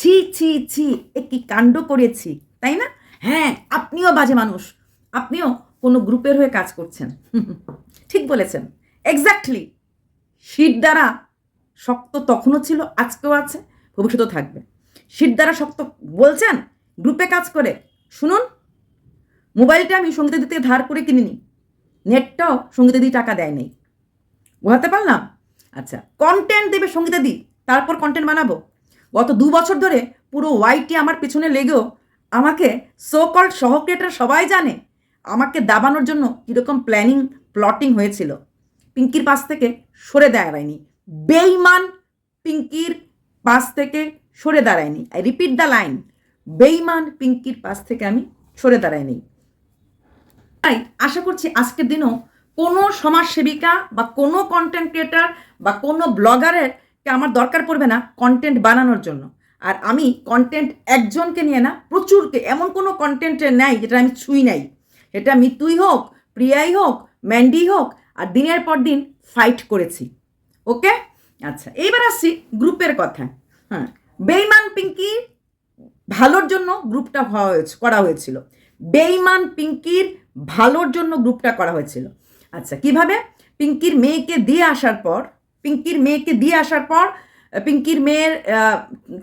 ছি ছি ছি, এ কি কাণ্ড করেছি, তাই না? হ্যাঁ আপনিও বাজে মানুষ, আপনিও কোনো গ্রুপের হয়ে কাজ করছেন। ঠিক বলেছেন। এক্স্যাক্টলি শীত দ্বারা শক্ত তখনও ছিল, আজকেও আছে, ভবিষ্যতেও থাকবে। শীত দ্বারা শক্ত, বলছেন? গ্রুপে কাজ করে। শুনুন, মোবাইলটা আমি সঙ্গীতা দিতে ধার করে কিনিনি। নেটটাও সঙ্গীতা দিয়ে টাকা দেয় নেই। বোঝাতে পারলাম? আচ্ছা কন্টেন্ট দেবে সঙ্গীতা দি তারপর কন্টেন্ট বানাবো? গত দু বছর ধরে পুরো ওয়াইটি আমার পেছনে লেগেও আমাকে সো কল্ড সহ ক্রিয়েটার সবাই জানে আমাকে দাবানোর জন্য কীরকম প্ল্যানিং প্লটিং হয়েছিল। পিঙ্কির পাশ থেকে সরে দাঁড়ায়নি। বেইমান পিঙ্কির পাশ থেকে সরে দাঁড়ায়নি। আই রিপিট দ্য লাইন বেইমান পিঙ্কির পাশ থেকে আমি সরে দাঁড়ায়নি। তাই আশা করছি আজকের দিনও কোনো সমাজসেবিকা বা কোনো কন্টেন্ট ক্রিয়েটার বা কোনো ব্লগারের আমার দরকার পড়বে না কন্টেন্ট বানানোর জন্য। আর আমি কন্টেন্ট একজনকে নিয়ে না, প্রচুরকে, এমন কোনো কন্টেন্টে নেই যেটা আমি ছুঁই নাই। সেটা মিতুই হোক, প্রিয়াই হোক, ম্যান্ডি হোক, আর দিনের পর দিন ফাইট করেছি। ওকে আচ্ছা এইবার আসছি গ্রুপের কথা হ্যাঁ বেইমান পিঙ্কি ভালোর জন্য গ্রুপটা হওয়া হয়েছে, করা হয়েছিল। বেইমান পিঙ্কির ভালোর জন্য গ্রুপটা করা হয়েছিল। আচ্ছা কীভাবে? পিঙ্কির মেয়েকে দিয়ে আসার পর পিঙ্কির মেয়েকে দিয়ে আসার পর পিঙ্কির মেয়ের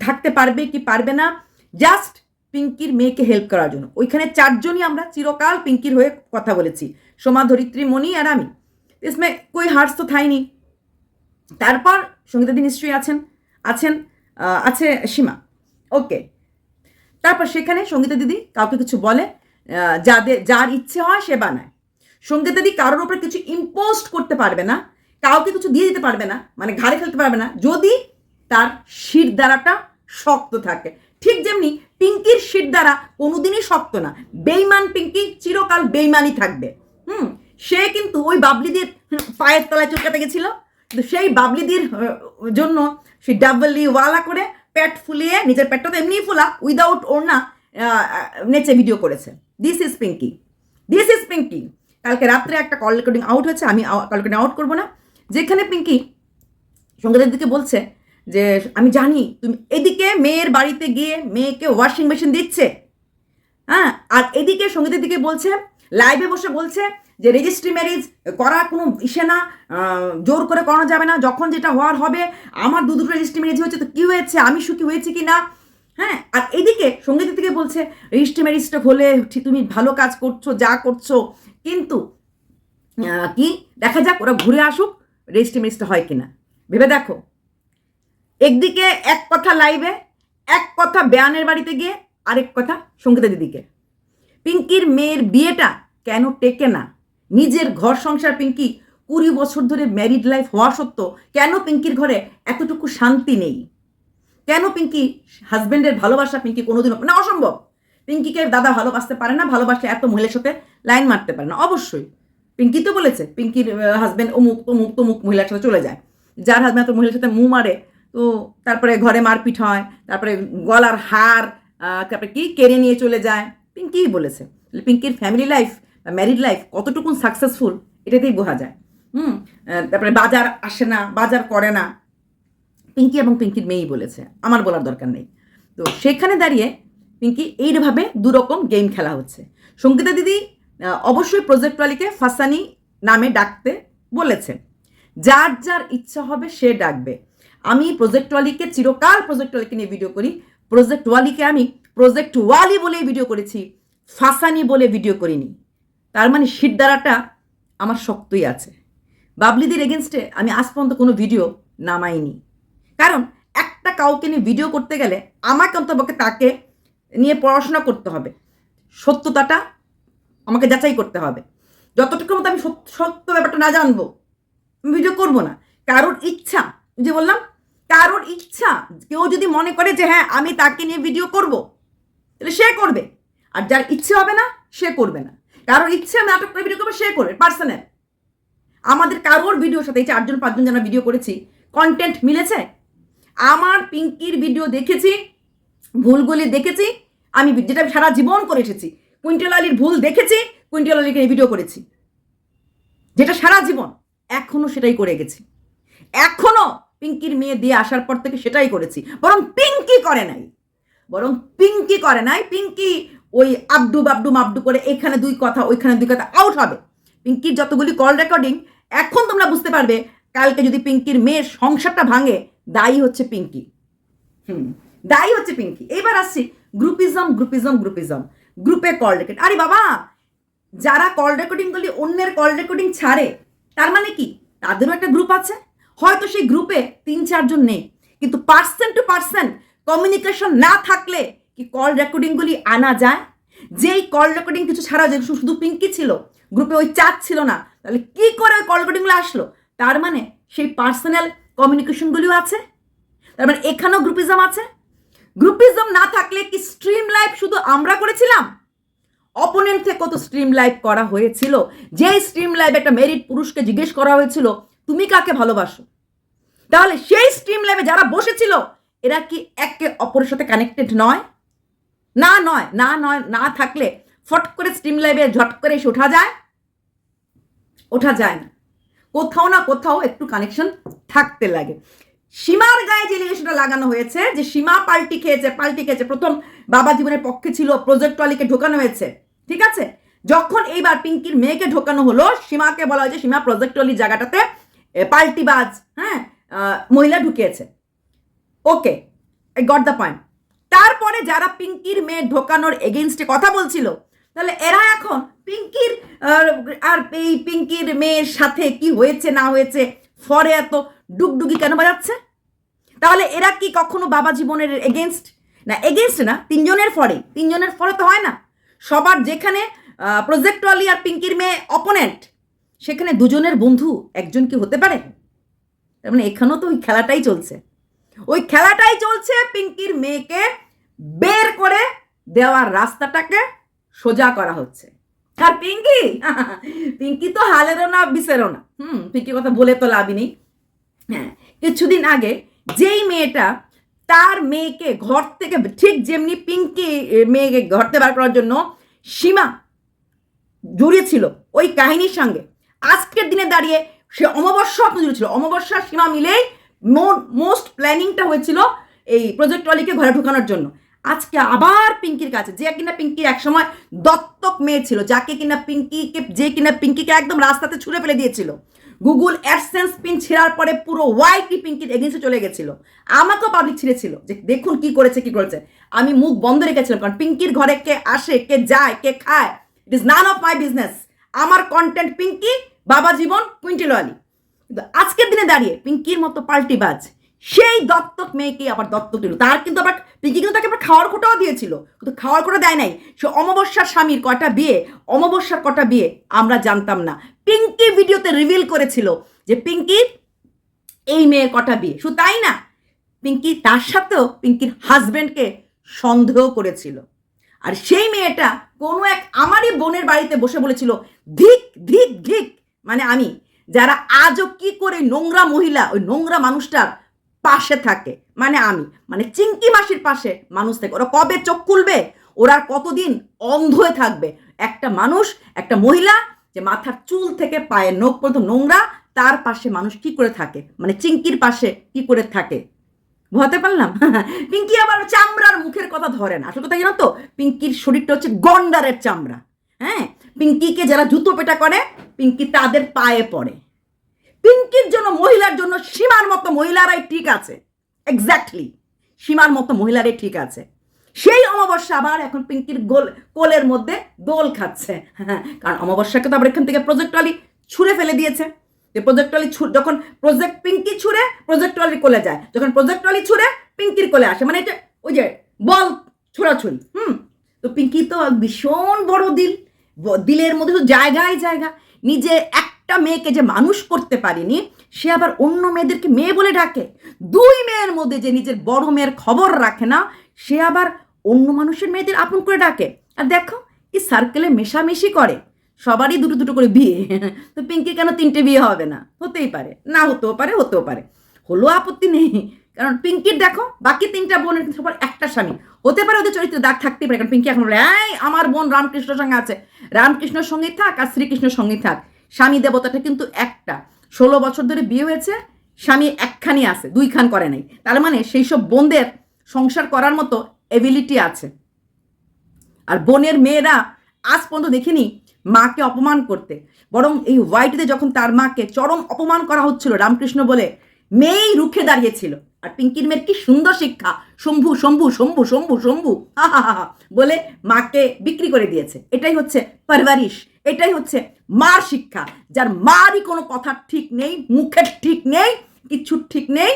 থাকতে পারবে কি পারবে না জাস্ট পিঙ্কির মেয়েকে হেল্প করার জন্য। ওইখানে চারজনই আমরা চিরকাল পিঙ্কির হয়ে কথা বলেছি, সোমা, ধরিত্রী, মণি আর আমি। ইসমে কই হার্স তো থাইনি তারপর সঙ্গীতাদি নিশ্চয়ই আছেন আছেন আছে সীমা। ওকে। তারপর সেখানে সঙ্গীতা দিদি কাউকে কিছু বলে যাদের, যার ইচ্ছে হয় সে বানায়। সঙ্গীতা দিদি কারোর উপরে কিছু ইম্পোস্ট করতে পারবে না কাউকে কিছু দিয়ে দিতে পারবে না মানে ঘাড়ে ফেলতে পারবে না, যদি তার শির দ্বারাটা শক্ত থাকে। ঠিক যেমনি পিঙ্কির শির দ্বারা কোনোদিনই শক্ত না, বেইমান পিঙ্কি চিরকাল বেইমানই থাকবে। হুম, সে কিন্তু ওই বাবলিদের পায়ের তলায় চুলকাতে গেছিল, কিন্তু সেই বাবলিদির জন্য সে ডাবলি ওয়ালা করে পেট ফুলিয়ে নিজের পেটটা তো এমনিই ফোলা উইদাউট ওড়না নেচে ভিডিও করেছে। This is Pinki this is Pinki কালকে রাত্রে একটা কল রেকর্ডিং আউট হয়েছে, আমি কল রেকর্ডিং আউট করব না। যেখানে পিঙ্কি সঙ্গীতের দিকে বলছে যে, আমি জানি তুমি এদিকে মেয়ের বাড়িতে গিয়ে মেয়েকে ওয়াশিং মেশিন দিচ্ছে। হ্যাঁ আর এদিকে সঙ্গীতের দিকে বলছে লাইভে বসে বলছে যে রেজিস্ট্রি ম্যারেজ করার কোনো ইসে না জোর করে করানো যাবে না। যখন যেটা হওয়ার হবে, আমার দু দুটো রেজিস্ট্রি ম্যারেজ হয়েছে, তো কী হয়েছে? আমি সুখী হয়েছি কি না হ্যাঁ আর এদিকে সঙ্গীতের দিকে বলছে রেজিস্ট্রি ম্যারেজটা হলে তুমি ভালো কাজ করছ, যা করছ। কিন্তু কি? দেখা যাক, ওরা ঘুরে আসুক। রেজিস্ট্রি ম্যারেজটা হয় কিনা? ভেবে দেখো। একদিকে এক কথা লাইভে এক কথা বেয়ানের বাড়িতে গিয়ে, আরেক কথা সঙ্গীতা দিদিকে। পিঙ্কির মেয়ের বিয়েটা কেন টেকে না? নিজের ঘর সংসার পিঙ্কি কুড়ি বছর ধরে ম্যারিড লাইফ হওয়া সত্ত্বেও কেন পিঙ্কির ঘরে এতটুকু শান্তি নেই? কেন পিঙ্কি হাজব্যান্ডের ভালোবাসা পিঙ্কি কোনোদিনও না অসম্ভব। পিঙ্কিকে দাদা ভালোবাসতে পারে না, ভালোবাসে এত মহিলার সাথে লাইন মারতে পারে না। অবশ্যই। পিঙ্কি তো বলেছে, পিঙ্কির হাজব্যান্ড অমুক তমুক তমুক মহিলার সাথে চলে যায়। যার হাজব্যান্ড মহিলার সাথে মু মারে, তো তারপরে ঘরে মারপিট হয়, তারপরে গলার হার তারপরে কি কেড়ে নিয়ে চলে যায় পিঙ্কিই বলেছে। পিঙ্কির ফ্যামিলি লাইফ বা ম্যারিড লাইফ কতটুকুন সাকসেসফুল এটাতেই বোঝা যায়। হুম তারপরে বাজার আসে না, বাজার করে না। পিঙ্কি এবং পিঙ্কির মেয়েই বলেছে, আমার বলার দরকার নেই। তো সেখানে দাঁড়িয়ে পিঙ্কি এইভাবে দুরকম গেম খেলা হচ্ছে। সঙ্গীতা দিদি অবশ্যই প্রজেক্ট ওয়ালিকে ফাসানি নামে ডাকতে বলেছে। যার যার ইচ্ছা হবে সে ডাকবে। আমি প্রজেক্ট ওয়ালিকে চিরকাল প্রজেক্ট ওয়ালিকে নিয়ে ভিডিও করি। প্রজেক্ট ওয়ালিকে আমি প্রজেক্ট ওয়ালি বলেই ভিডিও করেছি। ফাসানি বলে ভিডিও করিনি। তার মানে শিরদারাটা আমার শক্তই আছে। বাবলিদের এগেনস্টে আমি আজ পর্যন্ত কোনো ভিডিও নামাইনি। কারণ একটা কাউকে নিয়ে ভিডিও করতে গেলে আমাকে অন্তপক্ষে তাকে নিয়ে পড়াশোনা করতে হবে। সত্যতাটা আমাকে যাচাই করতে হবে। যতটুকু মতো আমি সত্য ব্যাপারটা না জানব, আমি ভিডিও করব না। কারোর ইচ্ছা যে বললাম, কারোর ইচ্ছা, কেউ যদি মনে করে যে হ্যাঁ আমি তাকে নিয়ে ভিডিও করব, তাহলে সে করবে। আর যার ইচ্ছে হবে না, সে করবে না। কারোর ইচ্ছে আমি নাটক করে ভিডিও করব, সে করবে পার্সোনাল আমাদের কারোর ভিডিওর সাথে, এই চারজন, পাঁচজন যারা ভিডিও করেছি কন্টেন্ট মিলেছে? আমার পিঙ্কির ভিডিও দেখেছি, ভুলগুলি দেখেছি, আমি যেটা সারা জীবন করে এসেছি কুইন্টাল আলীর ভুল দেখেছি, কুইন্টাল আলীকে নিয়ে ভিডিও করেছি। যেটা সারা জীবন এখনও সেটাই করে গেছি। এখনও পিঙ্কির মেয়ে দিয়ে আসার পর থেকে সেটাই করেছি। বরং পিঙ্কি করে নাই। বরং পিঙ্কি করে নাই। পিঙ্কি ওই আবডু বাবডু মাবডু করে এখানে দুই কথা, ওইখানে দুই কথা আউট হবে। পিঙ্কির যতগুলি কল রেকর্ডিং এখন তোমরা বুঝতে পারবে, কালকে যদি পিঙ্কির মেয়ের সংসারটা ভাঙে, দায়ী হচ্ছে পিঙ্কি। হুম, দায়ী হচ্ছে পিঙ্কি। এবার আসছি গ্রুপিজম গ্রুপিজম গ্রুপিজম গ্রুপে কল রেকর্ড আরে বাবা, যারা কল রেকর্ডিংগুলি অন্যের কল রেকর্ডিং ছাড়ে। তার মানে কি? তাদেরও একটা গ্রুপ আছে। হয়তো সেই গ্রুপে তিন চারজন নেই। কিন্তু পার্সেন্ট টু পার্সেন্ট কমিউনিকেশন না থাকলে কি কল রেকর্ডিংগুলি আনা যায়? যেই কল রেকর্ডিং কিছু ছাড়া যে শুধু পিঙ্কি ছিল গ্রুপে ওই চার ছিল না, তাহলে কি করে ওই কল রেকর্ডিংগুলো আসলো? তার মানে সেই পার্সোনাল কমিউনিকেশনগুলিও আছে। তার মানে এখানেও গ্রুপিজম আছে। গ্রুপিজম না থাকলে কি স্ট্রিম লাইভ শুধু আমরা করেছিলাম? অপোনেন্ট থেকে কত স্ট্রিম লাইভ করা হয়েছিল? যেই স্ট্রিম লাইভ একটা মেরিট পুরুষকে জিজ্ঞেস করা হয়েছিল, তুমি কাকে ভালোবাসো? তাহলে সেই স্ট্রিম লাইভে যারা বসেছিল, এরা কি একে অপরের সাথে কানেক্টেড নয়? না নয় না নয়, না থাকলে ফট করে স্ট্রিম লাইভে ঝট করে এসে ওঠা যায়? ওঠা যায় না। কোথাও না কোথাও একটু কানেকশন থাকতে লাগে। সীমার গায়ে যে লিগেশনটা লাগানো হয়েছে, যে সীমা পাল্টি খেয়েছে পাল্টি খেয়েছে, প্রথম বাবা জীবনের পক্ষে ছিল প্রজেক্ট ওয়ালিকে ঢোকানো হয়েছে, ঠিক আছে? যখন এইবার পিঙ্কির মেয়েকে ঢোকানো হলো, সীমাকে বলা হয়েছে সীমা প্রজেক্ট ওয়ালি জায়গাটাতে পাল্টিবাজ হ্যাঁ মহিলা ঢুকিয়েছে। Okay I got the point তারপরে যারা পিঙ্কির মেয়ে ঢোকানোর এগেনস্টে কথা বলছিল, তাহলে এরা এখন পিঙ্কির, আর এই পিঙ্কির মেয়ের সাথে কি হয়েছে, না হয়েছে ফরে এত ডুগডুগি কেন বাজাচ্ছে? তাহলে এরা কি কখনো বাবা জীবনের এগেনস্ট না এগেনস্ট না, তিনজনের ফরে তিনজনের ফরে তো হয় না। সবার যেখানে প্রজেক্টওয়ালি আর পিঙ্কির মেয়ে অপোনেন্ট সেখানে দুজনের বন্ধু একজন কি হতে পারে? তার মানে এখানেও তো ওই খেলাটাই চলছে। ওই খেলাটাই চলছে পিঙ্কির মেয়েকে বের করে দেওয়ার রাস্তাটাকে সোজা করা হচ্ছে। আর পিঙ্কি পিঙ্কি তো হালেরও না, বিসেরও না। হুম পিঙ্কির কথা বলে তো লাভই নেই। হ্যাঁ কিছুদিন আগে যেই মেয়েটা তার মেয়েকে ঘর থেকে, ঠিক যেমনি পিঙ্কি মেয়েকে ঘর থেকে বার করার জন্য সীমা জড়িয়েছিল ওই কাহিনীর সঙ্গে। আজকের দিনে দাঁড়িয়ে সে অমাবস্যা আপনি জুড়েছিল। অমাবস্যা, সীমা মিলেই মোস্ট প্ল্যানিংটা হয়েছিল এই প্রজেক্ট ওয়ালিকে ঘরে ঢুকানোর জন্য। আজকে আবার পিঙ্কির কাছে, যে কিনা পিঙ্কির একসময় দত্তক মেয়ে ছিল, যাকে কিনা পিঙ্কিকে, যে কিনা পিঙ্কিকে একদম রাস্তাতে ছুঁড়ে ফেলে দিয়েছিল। গুগল অ্যাডসেন্স পিন ছেঁড়ার পরে পুরো ওয়াইটি পিঙ্কির এগেন্সে চলে গেছিল। আমাকেও পাবলিক ছিঁড়েছিল যে দেখুন কি করেছে কি করেছে। আমি মুখ বন্ধ রেখেছিলাম, কারণ পিঙ্কির ঘরে কে আসে, কে যায়, কে খায় it is none of my business আমার কন্টেন্ট পিঙ্কি বাবা জীবন কুইন্টেল আলী কিন্তু আজকের দিনে দাঁড়িয়ে পিঙ্কির মতো পাল্টিবাজ সেই দত্তক মেয়েকে আবার দত্তক দিল। তার কিন্তু আবার পিঙ্কি কিন্তু তাকে আবার খাওয়ার কোটাও দিয়েছিল। কিন্তু খাওয়ার কোটা দেয় নাই। সে অমাবস্যার স্বামীর কটা বিয়ে? অমাবস্যার কটা বিয়ে? আমরা জানতাম না। পিঙ্কি ভিডিওতে রিভিল করেছিল যে পিঙ্কি এই মেয়ের কটা বিয়ে। শুধু তাই না পিঙ্কি তার সাথেও পিঙ্কির হাজব্যান্ডকে সন্দেহ করেছিল। আর সেই মেয়েটা কোনো এক আমারই বোনের বাড়িতে বসে বলেছিল, ধিক ধিক ধিক। মানে আমি, যারা আজও কি করে নোংরা মহিলা, ওই নোংরা মানুষটার পাশে থাকে। মানে আমি মানে চিঙ্কি মাসির পাশে মানুষ থাকে। ওরা কবে চোখ খুলবে? ওরা কতদিন অন্ধ হয়ে থাকবে? একটা মানুষ, একটা মহিলা যে মাথার চুল থেকে পায়ের নখ পর্যন্ত নোংরা, তার পাশে মানুষ কি করে থাকে? মানে চিঙ্কির পাশে কি করে থাকে? বুঝতে পারলাম? পিঙ্কি আবার চামড়ার মুখের কথা ধরে না। আসল কথা জানো তো পিঙ্কির শরীরটা হচ্ছে গন্ডারের চামড়া। হ্যাঁ? পিঙ্কিকে যারা জুতো পেটা করে, পিঙ্কি তাদের পায়ে পড়ে। পিঙ্কির জন্য, মহিলার জন্য সীমার মতো মহিলারাই ঠিক আছে। এক্স্যাক্টলি সীমার মতো মহিলারাই ঠিক আছে। সেই অমাবস্যা আবার এখন পিঙ্কির গোল, কোলের মধ্যে দোল খাচ্ছে। হ্যাঁ কারণ অমাবস্যাকে তো আবার এখান থেকে প্রজেক্ট আলি ছুঁড়ে ফেলে দিয়েছে। যে প্রজেক্ট আলি যখন প্রজেক্ট পিঙ্কি ছুঁড়ে প্রজেক্ট কোলে যায়। যখন প্রজেক্ট আলি ছুঁড়ে পিঙ্কির কোলে আসে। মানে এটা ওই যে বল ছোড়াছুড়ি, হুম? তো পিঙ্কি তো ভীষণ বড় দিল। দিলের মধ্যে তো জায়গায় জায়গা। নিজে একটা মেয়েকে যে মানুষ করতে পারেনি, সে আবার অন্য মেয়েদেরকে মেয়ে বলে ডাকে। দুই মেয়ের মধ্যে যে নিজের বড় মেয়ের খবর রাখে না, সে আবার অন্য মানুষের মেয়েদের আপন করে ডাকে। আর দেখো, এই সার্কেলে মেশামেশি করে। সবারই দুটো দুটো করে বিয়ে। তো পিঙ্কি, কেন তিনটে বিয়ে হবে না? হতেই পারে। না, হতেও পারে হতেও পারে। হলো আপত্তি নেই। কারণ পিঙ্কির দেখো, বাকি তিনটা বোনের সবার একটা স্বামী। হতে পারে ওদের চরিত্রে দাগ থাকতেই পারে, কারণ পিঙ্কি এখন বলে, এই, আমার বোন রামকৃষ্ণের সঙ্গে আছে। রামকৃষ্ণর সঙ্গেই থাক আর শ্রীকৃষ্ণের সঙ্গেই থাক। স্বামী দেবতাটা কিন্তু একটা। ষোলো বছর ধরে বিয়ে হয়েছে, স্বামী একখানি আছে দুই খান করে নাই। তার মানে সেই সব বোনদের সংসার করার মতো এবিলিটি আছে। আর বোনের মেয়েরা আজ পর্যন্ত দেখিনি মাকে অপমান করতে। বরং এই হোয়াইটে যখন তার মাকে চরম অপমান করা হচ্ছিল রামকৃষ্ণ বলে, মেয়েই রুখে দাঁড়িয়েছিল আর পিঙ্কির মেয়ের কি সুন্দর শিক্ষা, শম্ভু শম্ভু শম্ভু শম্ভু শম্ভু, হা হা হা বলে মাকে বিক্রি করে দিয়েছে। এটাই হচ্ছে পারভারিশ, এটাই হচ্ছে মার শিক্ষা। যার মারই কোনো কথা ঠিক নেই মুখের ঠিক নেই, কিচ্ছু ঠিক নেই,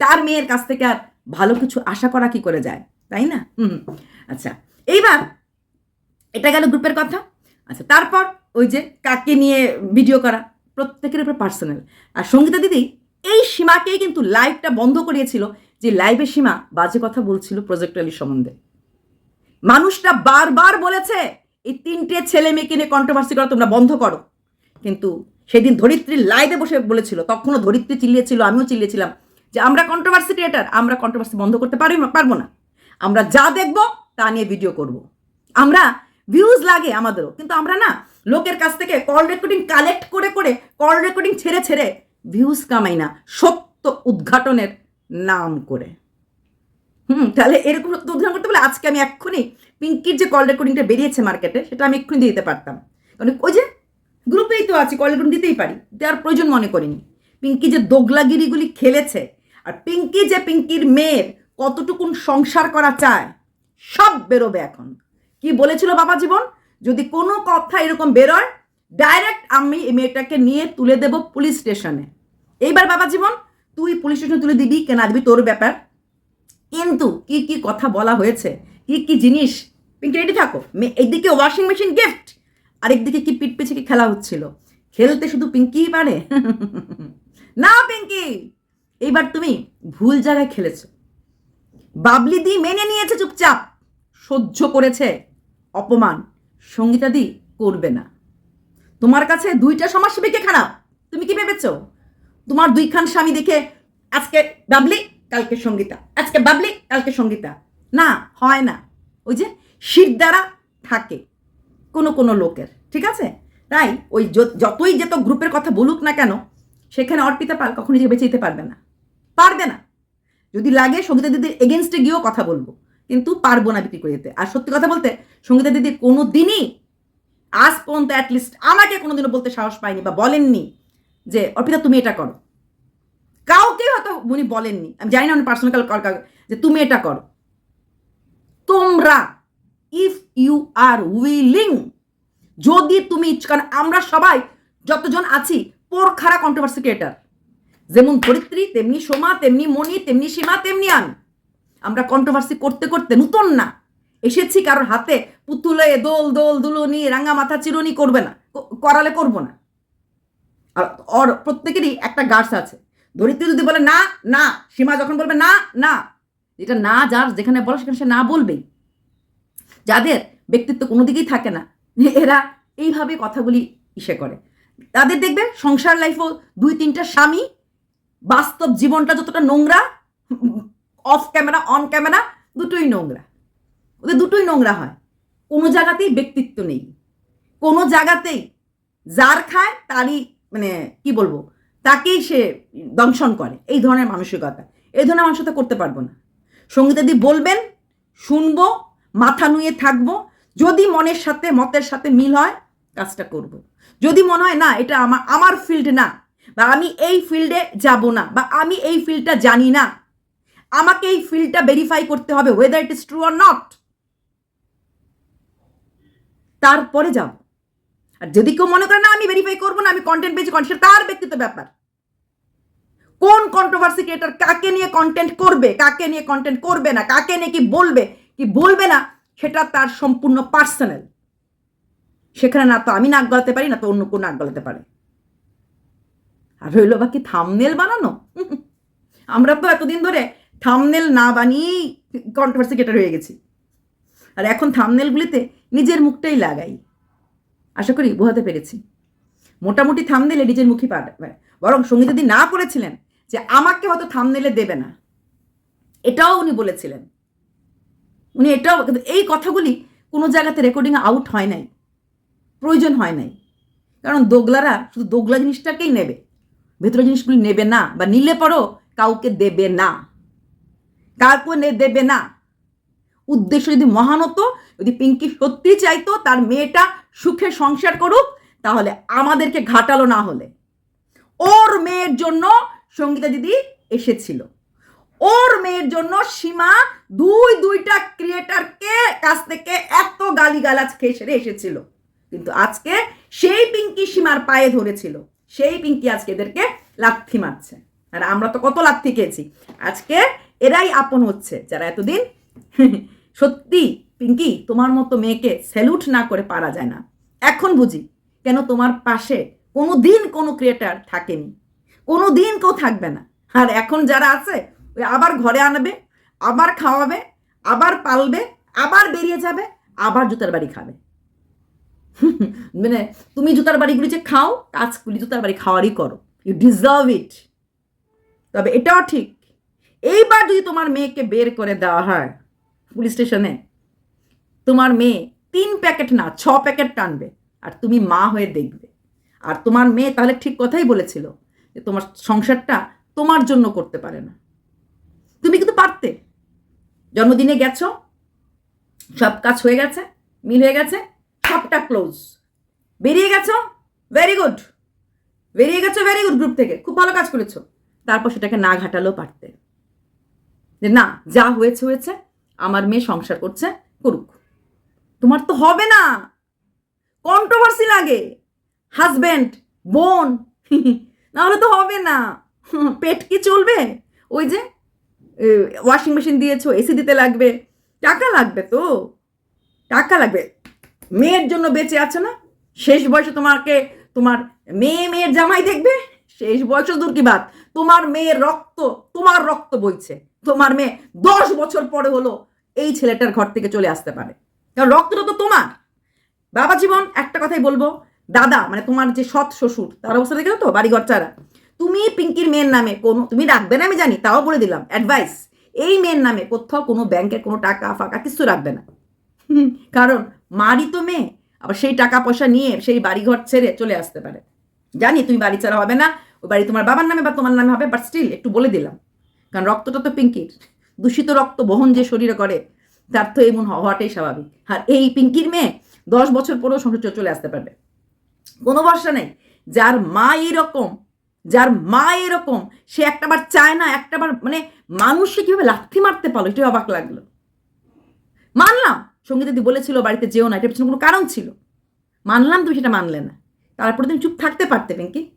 তার মেয়ের কাছ থেকে আর ভালো কিছু আশা করা কি করে যায়? তাই না? হুম আচ্ছা এইবার এটা গেল গ্রুপের কথা। আচ্ছা তারপর ওই যে কাকে নিয়ে ভিডিও করা, প্রত্যেকের উপর পার্সোনাল আর সঙ্গীতা দিদি, এই সীমাকেই কিন্তু লাইভটা বন্ধ করিয়েছিল, যে লাইভে সীমা বাজে কথা বলছিল প্রজেক্ট আলী সম্বন্ধে। মানুষটা বারবার বলেছে, এই তিনটে ছেলে মেয়েকে নিয়ে কন্ট্রোভার্সি করা, তোমরা বন্ধ করো। কিন্তু সেদিন ধরিত্রী লাইভে বসে বলেছিল, তখনও ধরিত্রী চিল্লিয়েছিল, আমিও চিল্লিয়েছিলাম, যে আমরা কন্ট্রোভার্সি ক্রিয়েটার আমরা কন্ট্রোভার্সি বন্ধ করতে পারি, পারব না। আমরা যা দেখব, তা নিয়ে ভিডিও করব। আমরা ভিউজ লাগে আমাদেরও, কিন্তু আমরা না লোকের কাছ থেকে কল রেকর্ডিং কালেক্ট করে করে কল রেকর্ডিং ছেড়ে ছেড়ে ভিউজ কামাই না, সত্য উদ্ঘাটনের নাম করে। হুম, তাহলে এরকম সত্য উদ্ঘাটন করতে বলে আজকে আমি এক্ষুনি পিঙ্কির যে কল রেকর্ডিংটা বেরিয়েছে মার্কেটে সেটা আমি এক্ষুনি দিতে পারতাম। কারণ ওই যে গ্রুপেই তো আছি কল রেকর্ডিং দিতেই পারি দেওয়ার প্রয়োজন মনে করিনি। পিঙ্কি যে দোগলাগিরিগুলি খেলেছে, আর পিঙ্কি যে পিঙ্কির মেয়ের কতটুকুন সংসার করা চায়, সব বেরোবে এখন। কি বলেছিল বাবা জীবন? যদি কোনো কথা এরকম বেরোয় ডাইরেক্ট আমি এই মেয়েটাকে নিয়ে তুলে দেব পুলিশ স্টেশনে। এইবার বাবা জীবন, তুই পুলিশ স্টেশনে তুলে দিবি, কেনা দিবি তোর ব্যাপার। কিন্তু কি কি কথা বলা হয়েছে, কি কি জিনিস? পিঙ্কি রেডি থাকো। এইদিকে ওয়াশিং মেশিন গিফট আরেকদিকে কি পিট পিছে কি খেলা হচ্ছিল। খেলতে শুধু পিঙ্কিই পারে? না, পিঙ্কি! এইবার তুমি ভুল জায়গায় খেলেছো। বাবলি দি মেনে নিয়েছে চুপচাপ। সহ্য করেছে। অপমান। সঙ্গীতাদি করবে না। তোমার কাছে দুইটা সমাজ সমাজসেবীকে খারাপ। তুমি কি ভেবেছ? তোমার দুইখান স্বামী দেখে আজকে বাবলি, কালকে সঙ্গীতা। আজকে বাবলি, কালকে সঙ্গীতা। না, হয় না। ওই যে শীত দ্বারা থাকে কোনো কোনো লোকের, ঠিক আছে? তাই ওই যতই যেত গ্রুপের কথা বলুক না কেন, সেখানে অর্পিতা পাল কখনো নিজে বেঁচে যেতে পারবে না। পারবে না। যদি লাগে সঙ্গীতা দিদির এগেনস্টে গিয়েও কথা বলব। কিন্তু পারব না বিক্রি করে দিতে। আর সত্যি কথা বলতে, সঙ্গীতা দিদি কোনো দিনই আজ পর্যন্ত অ্যাটলিস্ট আমাকে কোনোদিনও বলতে সাহস পায়নি বা বলেননি যে, অর্পিতা, তুমি এটা করো। কাউকে হয়তো উনি বলেননি। আমি জানি না উনি পার্সোনাল কল যে তুমি এটা করো। তোমরা ইফ ইউ আর উইলিং যদি তুমি ইচ্ছ- আমরা সবাই যতজন আছি, পোর খারা কন্ট্রোভার্সি ক্রিয়েটার যেমন ধরিত্রী, তেমনি সোমা, তেমনি মণি, তেমনি সীমা, তেমনি আন আমরা কন্ট্রোভার্সি করতে করতে নতুন না। এসেছি কারোর হাতে, পুতুলে, দোল দোল, দুলনি, রাঙা মাথা, চিরুনি করবে না। করালে করব না। আর প্রত্যেকেরই একটা গার্স আছে। ধরিত্রী যদি বলে, না না। সীমা যখন বলবে, না না। যেটা না যার যেখানে বলে, সেখানে সে না বলবেই। যাদের ব্যক্তিত্ব কোনো দিকেই থাকে না, এরা এইভাবে কথাগুলি ইসে করে। তাদের দেখবে সংসার লাইফও দুই তিনটা স্বামী বাস্তব জীবনটা যতটা নোংরা অফ ক্যামেরা অন ক্যামেরা দুটোই নোংরা। ওদের দুটোই নোংরা হয়। কোনো জায়গাতেই ব্যক্তিত্ব নেই। কোনো জায়গাতেই যার খায় তারই মানে কি বলব, তাকেই সে দংশন করে। এই ধরনের মানসিকতা। এই ধরনের মানসিকতা করতে পারব না। সঙ্গীতাদি বলবেন, শুনব, মাথা নুয়ে থাকব, যদি মনের সাথে, মতের সাথে মিল হয়, কাজটা করব। যদি মনে হয়, না, এটা আমার আমার ফিল্ড না। বা আমি এই ফিল্ডে যাব না, বা আমি এই ফিল্ডটা জানি না। আমাকে এই ফিল্ডটা ভেরিফাই করতে হবে whether it is true or not তারপরে যাব। আর যদি কেউ মনে করে, না, আমি ভেরিফাই করব না, আমি কন্টেন্ট পেয়েছি সেটা তার ব্যক্তিত্ব ব্যাপার। কোন কন্ট্রোভার্সি ক্রিয়েটার কাকে নিয়ে কন্টেন্ট করবে, কাকে নিয়ে কন্টেন্ট করবে না, কাকে নিয়ে কি বলবে কি বলবে না, সেটা তার সম্পূর্ণ পার্সোনাল সেখানে না তো আমি নাক গলাতে পারি, না তো অন্য কেউ নাক গলাতে পারে। আর রইল বাকি থামনেল বানানো? আমরা তো এতদিন ধরে থামনেল না বানিয়েই কন্ট্রোভার্সি ক্রিয়েটার হয়ে গেছি। আর এখন থামনেলগুলিতে নিজের মুখটাই লাগাই। আশা করি বোঝাতে পেরেছি। মোটামুটি থামনেলে নিজের মুখই পাঠাবে বরং সংগীত যদি না করেছিলেন যে আমাকে হয়তো থামনেলে দেবে না। এটাও উনি বলেছিলেন। উনি এটাও কিন্তু এই কথাগুলি কোনো জায়গাতে রেকর্ডিং আউট হয় নাই। প্রয়োজন হয় নাই। কারণ দোগলারা শুধু দোগলা জিনিসটাকেই নেবে। ভেতরের জিনিসগুলি নেবে না বা নিলে পরও কাউকে দেবে না। কাউকে নে দেবে না। উদ্দেশ্য যদি মহান হতো, যদি পিঙ্কি সত্যি চাইতো তার মেয়েটা সুখে সংসার করুক, তাহলে আমাদেরকে ঘাটালো না হলে। ওর মেয়ের জন্য সঙ্গীতা দিদি এসেছিল। ওর মেয়ের জন্য সীমা দুই দুইটা ক্রিয়েটারকে কাছ থেকে এত গালিগালাজ খেয়ে সেরে এসেছিল। কিন্তু আজকে সেই পিঙ্কি সীমার পায়ে ধরেছিল। সেই পিঙ্কি আজকে এদেরকে লাথি মারছে। আর আমরা তো কত লাথি খেয়েছি। আজকে এরাই আপন হচ্ছে, যারা এতদিন সত্যি পিঙ্কি, তোমার মতো মেয়েকে স্যালুট না করে পারা যায় না। এখন বুঝি কেন তোমার পাশে কোনো দিন কোনো ক্রিয়েটার থাকেনি। কোনো দিন কেউ থাকবে না। আর এখন যারা আছে ওই আবার ঘরে আনবে, আবার খাওয়াবে, আবার পালবে, আবার বেরিয়ে যাবে, আবার জুতার বাড়ি খাবে। মানে তুমি জুতার বাড়িগুলি যে খাও, কাজগুলি জুতার বাড়ি খাওয়ারই করো। ইউ ডিজার্ভ ইট তবে এটাও ঠিক। এইবার যদি তোমার মেয়েকে বের করে দেওয়া হয় পুলিশ স্টেশনে, তোমার মেয়ে তিন প্যাকেট না, ছ প্যাকেট টানবে আর তুমি মা হয়ে দেখবে। আর তোমার মেয়ে তাহলে ঠিক কথাই বলেছিল যে তোমার সংসারটা তোমার জন্য করতে পারে না। তুমি কিন্তু পারতে। জন্মদিনে গেছো, সব কাজ হয়ে গেছে, মিল হয়ে গেছে সবটা ক্লোজ বেরিয়ে গেছো? ভেরি গুড বেরিয়ে গেছো ভেরি গুড গ্রুপ থেকে। খুব ভালো কাজ করেছ। তারপর সেটাকে না ঘাটালেও পারতে। যে না, যা হয়েছে হয়েছে, আমার মেয়ে সংসার করছে, করুক। তোমার তো হবে না। কন্ট্রোভার্সি লাগে। হাজব্যান্ড বোন, নাহলে তো হবে না। পেট কি চলবে? ওই যে ওয়াশিং মেশিন দিয়েছ এসি দিতে লাগবে। টাকা লাগবে তো। টাকা লাগবে। মেয়ের জন্য বেঁচে আছে না? শেষ বয়সে তোমাকে, তোমার মেয়ে মেয়ের জামাই দেখবে? শেষ বয়সে দূর কি বাদ তোমার মেয়ের রক্ত, তোমার রক্ত বইছে। তোমার মেয়ে দশ বছর পরে হলো এই ছেলেটার ঘর থেকে চলে আসতে পারে। কারণ রক্তটা তো তোমার। বাবা জীবন, একটা কথাই বলব, দাদা মানে তোমার যে সৎ শ্বশুর, তার অবস্থা দেখে তো? বাড়িঘর চারা তুমি পিঙ্কির মেয়ের নামে কোনো, তুমি রাখবে না আমি জানি, তাও বলে দিলাম অ্যাডভাইস এই মেয়ের নামে কোথাও কোনো ব্যাংকের কোনো টাকা ফাঁকা কিছু রাখবে না। কারণ মারই তো মেয়ে, আবার সেই টাকা পয়সা নিয়ে সেই বাড়িঘর ছেড়ে চলে আসতে পারে। জানি তুমি বাড়ি ছাড়া হবে না ওই বাড়ি তোমার বাবার নামে বা তোমার নামে হবে বাট স্টিল একটু বলে দিলাম। কারণ রক্তটা তো পিঙ্কির, দূষিত রক্ত বহন যে শরীরে করে, তার তো এমন হওয়াটাই স্বাভাবিক। আর এই পিঙ্কির মেয়ে দশ বছর পরেও সংসার চলে আসতে পারবে। কোনো ভরসা নেই, যার মা এরকম, যার মা এরকম, সে একটাবার চায় না, একটাবার মানে মানুষকে কীভাবে লাথি মারতে পারল, এটাই অবাক লাগল। মানলাম সংগীত দিদি বলেছিল বাড়িতে যেও না, এটার পিছনে কোনো কারণ ছিল? মানলাম তুমি সেটা মানলে না। তারপরে তুমি চুপ থাকতে পারতে, পিঙ্কি।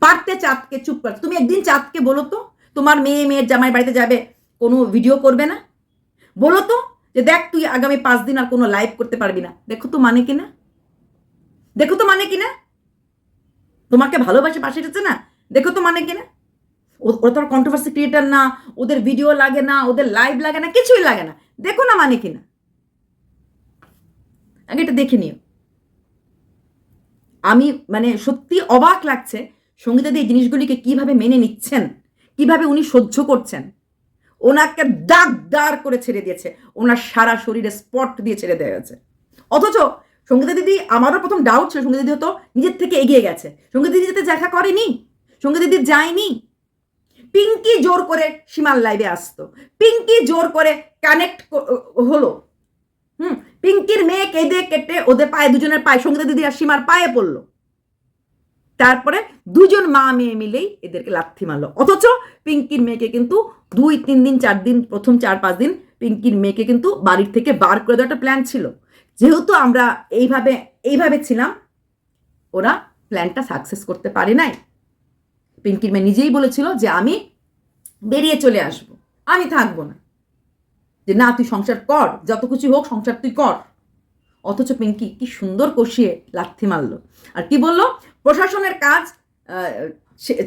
পারতে চাঁদকে চুপ করতে তুমি একদিন চাঁদকে বলো তো, তোমার মেয়ে, মেয়ের জামাই বাড়িতে যাবে, কোনো ভিডিও করবে না? বলো তো যে দেখ তুই আগামী পাঁচ দিন আর কোনো লাইভ করতে পারবি না। দেখো তো মানে কি না দেখো তো মানে কি না তোমাকে ভালোবাসে পাশে এসেছে না? দেখো তো মানে কি না ও- ওরা তো কন্ট্রোভার্সি ক্রিয়েটার না, ওদের ভিডিও লাগে না, ওদের লাইভ লাগে না, কিছুই লাগে না। দেখো না মানে কি না আগে এটা দেখে নিও। আমি মানে সত্যি অবাক লাগছে সঙ্গীতাদি এই জিনিসগুলিকে কীভাবে মেনে নিচ্ছেন, কীভাবে উনি সহ্য করছেন। ওনাকে দাগ দার করে ছেড়ে দিয়েছে। ওনার সারা শরীরে স্পট দিয়ে ছেড়ে দেওয়া হয়েছে। অথচ সঙ্গীতা দিদি আমারও প্রথম ডাউট ছিল সঙ্গীতা দিদি হয়তো নিজের থেকে এগিয়ে গেছে। সঙ্গীতা দিদি যাতে দেখা করেনি সঙ্গীতা দিদি যায়নি। পিঙ্কি জোর করে সীমার লাইভে আসতো। পিঙ্কি জোর করে কানেক্ট হলো। হুম পিঙ্কির মেয়ে কেঁদে কেটে ওদের পায়ে, দুজনের পায়ে, সঙ্গীতা দিদি আর সীমার পায়ে পড়ল। তারপরে দুজন মা মেয়ে মিলেই এদেরকে লাথি মারলো। অথচ পিঙ্কির মেয়েকে কিন্তু দুই, তিন দিন, চার দিন, প্রথম চার, পাঁচ দিন পিঙ্কির মেয়েকে কিন্তু বাড়ির থেকে বার করে দেওয়ার একটা প্ল্যান ছিল। যেহেতু আমরা এইভাবে এইভাবে ছিলাম, ওরা প্ল্যানটা সাকসেস করতে পারে নাই। পিঙ্কির মেয়ে নিজেই বলেছিল যে, আমি বেরিয়ে চলে আসব। আমি থাকব না। যে না তুই সংসার কর যত কিছু হোক সংসার তুই কর। অথচ পিঙ্কি কি সুন্দর কষিয়ে লাথি মারলো। আর কি বলল? প্রশাসনের কাজ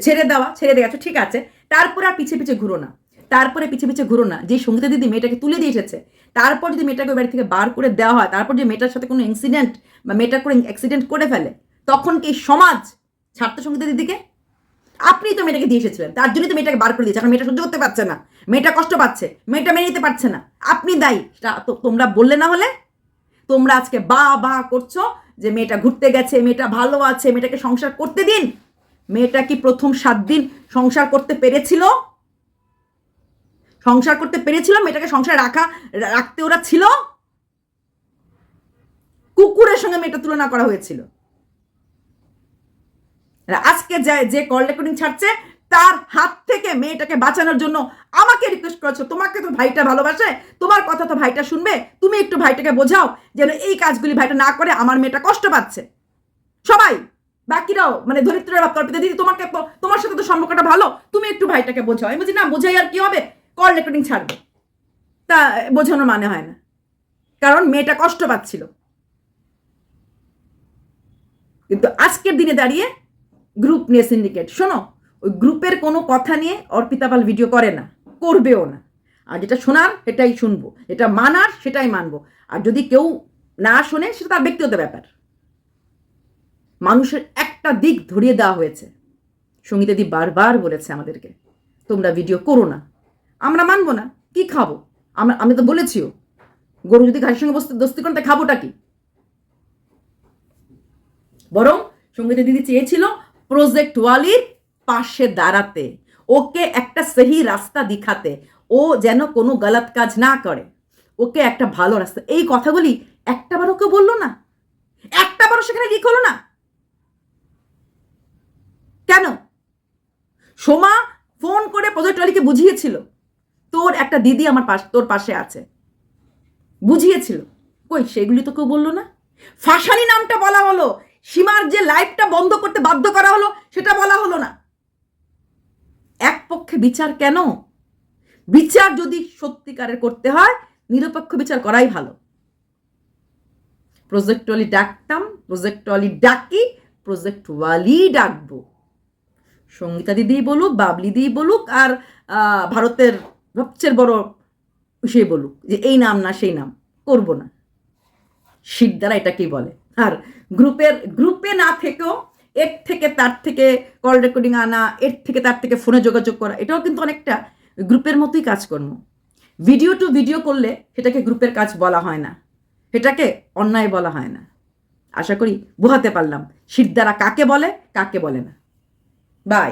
ছেড়ে দেওয়া ছেড়ে দেওয়া আচ্ছা, ঠিক আছে। তারপরে আর পিছে পিছে ঘুরো না। তারপরে পিছে পিছে ঘুরো না। যে সঙ্গীতা দিদি মেয়েটাকে তুলে দিয়ে এসেছে তারপর যদি মেয়েটাকে বাড়ি থেকে বার করে দেওয়া হয় তারপর যে মেয়েটার সাথে কোনো ইনসিডেন্ট বা মেয়েটার করে অ্যাক্সিডেন্ট করে ফেলে তখন কি সমাজ ছাড়তো সঙ্গীতা দিদিকে? আপনি তো মেয়েটাকে দিয়ে এসেছিলেন, তার জন্যই তো মেয়েটাকে বার করে দিয়েছে, এখন মেয়েটা সহ্য করতে পারছে না, মেয়েটা কষ্ট পাচ্ছে, মেয়েটা মেনে নিতে পারছে না, আপনি দায়ী। তোমরা বললে না হলে? তোমরা আজকে বা বা করছ যে মেয়েটা ঘুরতে গেছে, মেয়েটা ভালো আছে, মেয়েটাকে সংসার করতে দিন। মেয়েটা কি প্রথম সাত দিন সংসার করতে পেরেছিল? সংসার করতে পেরেছিল, মেয়েটাকে সংসার রাখা, রাখতে ওরা ছিল? কুকুরের সঙ্গে মেয়েটা তুলনা করা হয়েছিল। আজকে যে যে কল রেকর্ডিং ছাড়ছে, তার হাত থেকে মেয়েটাকে বাঁচানোর জন্য আমাকে রিকোয়েস্ট করেছ। তোমাকে তো ভাইটা ভালোবাসে, তোমার কথা তো ভাইটা শুনবে। তুমি একটু ভাইটাকে বোঝাও যেন এই কাজগুলি ভাইটা না করে আমার মেয়েটা কষ্ট পাচ্ছে। সবাই, বাকিরাও মানে ধরিত্ররা কল্পিতা দিদি, তোমাকে তো, তোমার সাথে তো সম্পর্কটা ভালো, তুমি একটু ভাইটাকে বোঝাও। আমি না, বোঝাই আর কি হবে? কল রেকর্ডিং ছাড়বে। তা, বোঝানোর মানে হয় না। কারণ মেয়েটা কষ্ট পাচ্ছিল। কিন্তু আজকের দিনে দাঁড়িয়ে গ্রুপ নিয়ে সিন্ডিকেট শোনো, ওই গ্রুপের কোনো কথা নিয়ে অর্পিতা পাল ভিডিও করে না, করবেও না। আর যেটা শোনার, সেটাই শুনব। এটা মানার, সেটাই মানবো। আর যদি কেউ না শোনে, সেটা তার ব্যক্তিগত ব্যাপার। মানুষের একটা দিক ধরিয়ে দেওয়া হয়েছে। সঙ্গীতাদি বারবার বলেছে আমাদেরকে, তোমরা ভিডিও করো না। আমরা মানবো না। কি খাব? আমরা, আমি তো বলেছিও, গরু যদি ঘাসের সঙ্গে বসতে দোস্তি করেন তা খাবোটা কি? বরং সঙ্গীতা দিদি চেয়েছিল প্রজেক্ট ওয়ালির পাশে দাঁড়াতে, ওকে একটা সহি রাস্তা দেখাতে, ও যেন কোনো গলত কাজ না করে। ওকে একটা ভালো রাস্তা, এই কথাগুলি একটাবার ওকে বলল না? একটাবারও সেখানে লিখ হলো না? কেন? সোমা ফোন করে প্রজেক্ট ওয়ালিকে বুঝিয়েছিল, তোর একটা দিদি আমার পাশ, তোর পাশে আছে। বুঝিয়েছিল, কই সেগুলি তো কেউ বলল না? ফাঁসানি নামটা বলা হলো সীমার যে লাইফটা বন্ধ করতে বাধ্য করা হলো, সেটা বলা হলো না। এক পক্ষে বিচার কেন? বিচার যদি সত্যিকারের করতে হয়, নিরপেক্ষ বিচার করাই ভালো। প্রজেক্ট ওয়ালি ডাকতাম প্রজেক্ট ওয়ালি ডাকি প্রজেক্ট ওয়ালি ডাকবো। সঙ্গীতা দিদি বলুক, বাবলি দিদি বলুক, আর ভারতের সবচেয়ে বড় সে বলুক, যে এই নাম না, সেই নাম, করব না। শীত দ্বারা এটাকেই বলে। আর গ্রুপের, গ্রুপে না থেকেও এর থেকে তার থেকে কল রেকর্ডিং আনা, এর থেকে তার থেকে ফোনে যোগাযোগ করা, এটাও কিন্তু অনেকটা গ্রুপের মতোই কাজকর্ম। ভিডিও টু ভিডিও করলে সেটাকে গ্রুপের কাজ বলা হয় না, সেটাকে অন্যায় বলা হয় না। আশা করি বোঝাতে পারলাম শিরদারা কাকে বলে কাকে বলে না। বাই